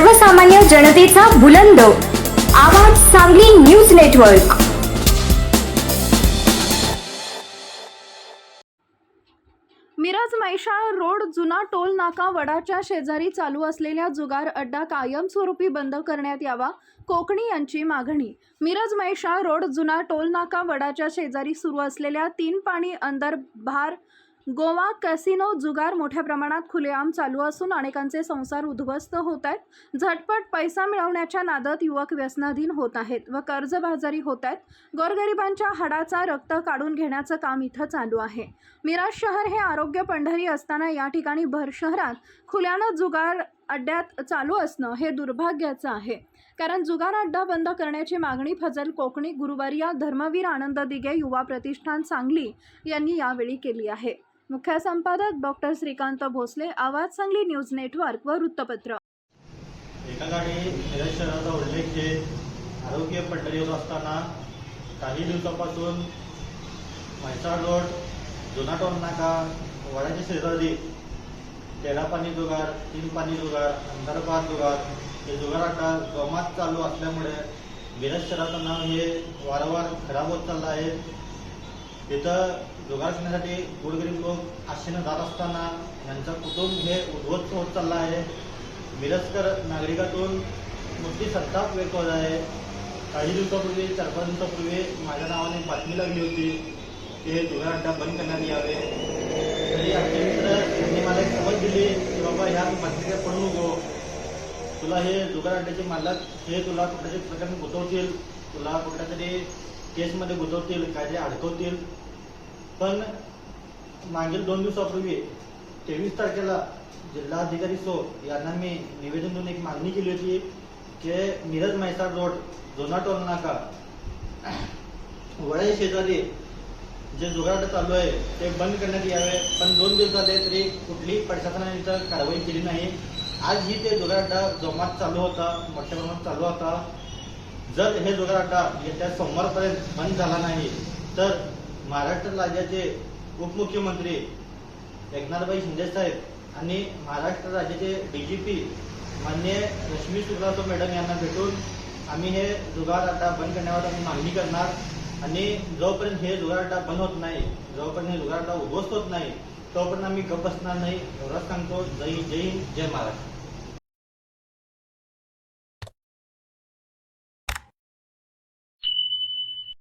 सर्वसामान्य जनतेचा बुलंद. आवाज Sangli news network. Miraj Mhaisal road जुना टोल नाका वडाच्या शेजारी चालू असलेल्या जुगार अड्डा कायमस्वरूपी बंद करण्यात यावा कोकणी यांची मागणी. मिरज मैशाळ रोड जुना टोल नाका वडाच्या शेजारी सुरू असलेल्या तीन पाणी अंदर भार गोवा कॅसिनो जुगार मोठ्या प्रमाणात खुलेआम चालू असून अनेकांचे संसार उद्ध्वस्त होत आहेत. झटपट पैसा मिळवण्याच्या नादात युवक व्यसनाधीन होत आहेत व कर्जबाजारी होत आहेत. गोरगरिबांच्या हाडाचा रक्त काढून घेण्याचं काम इथं चालू आहे. मिराज शहर हे आरोग्य पंढरी असताना या ठिकाणी भर शहरात खुल्यानं जुगार अड्ड्यात चालू असणं हे दुर्भाग्याचं आहे. कारण जुगार अड्डा बंद करण्याची मागणी फजल कोकणी गुरुवारिया धर्मवीर आनंद दिगे युवा प्रतिष्ठान सांगली यांनी यावेळी केली आहे. मुख्य संपादक डॉक्टर श्रीकांत भोसले आवाज सांगली न्यूज नेटवर्क व वृत्तपत्र. एकाकाळी मिरज शहराचा उल्लेख हे आरोग्य पंढरी होत असताना काही दिवसापासून म्हैसाळ रोड जुना टोल नाका वडाच्या शेजारी तेरा पाणी जुगार तीन पाणी जुगार अंधारपार जुगार हे जुगार आता गमात चालू असल्यामुळे मिरज शहराचं नाव हे वारंवार खराब होत चाललं आहे. तिथं जुगार खेळण्यासाठी गोरगरीब लोक आशेनं जात असताना यांचं कुटुंब हे उद्ध्वस्त होत चाललं आहे. मिरजकर नागरिकातून मोठी संताप व्यक्त होत आहे. काही दिवसापूर्वी चार पाच दिवसापूर्वी माझ्या नावाने बातमी लागली होती की हे जुगार अड्डा बंद करण्यात यावे. तरी आमचे मित्र यांनी मला एक समज दिली की बाबा ह्या बातमीकडे पडू नको. तुला हे जुगार अड्ड्याचे मालक हे तुला कुठल्या प्रकारे गुंतवतील. तुला कुठल्या तरी केसमध्ये गुंतवतील कायदे अडकवतील. पण मागील दोन दिवसापूर्वी तेवीस तारखेला जिल्हाधिकारी सो यांना मी निवेदन देऊन एक मागणी केली होती की मिरज म्हैसाळ रोड जुना टोल नाका वळे शेजारी जे जुगार चालू आहे ते बंद करण्यात यावे. पण दोन दिवस झाले तरी कुठलीही प्रशासनाने तर कारवाई केली नाही. आजही ते जुगार जोमात चालू होता मोठ्या प्रमाणात चालू होता. जर हे जुगार येत्या सोमवारपर्यंत बंद झाला नाही तर महाराष्ट्र राज्याचे उपमुख्यमंत्री एकनाथभाई शिंदे साहेब आणि महाराष्ट्र राज्याचे डीजीपी पी मान्य रश्मी सुब्रासो मॅडम यांना भेटून आम्ही हे जुगार आता बंद करण्यावर आम्ही मागणी करणार. आणि जोपर्यंत हे जुगार आता बंद होत नाही जोपर्यंत हे जुगार आता उद्ध्वस्त होत नाही तोपर्यंत आम्ही गप बसणार नाही. एवढंच सांगतो. जय जय हिंद जय महाराष्ट्र.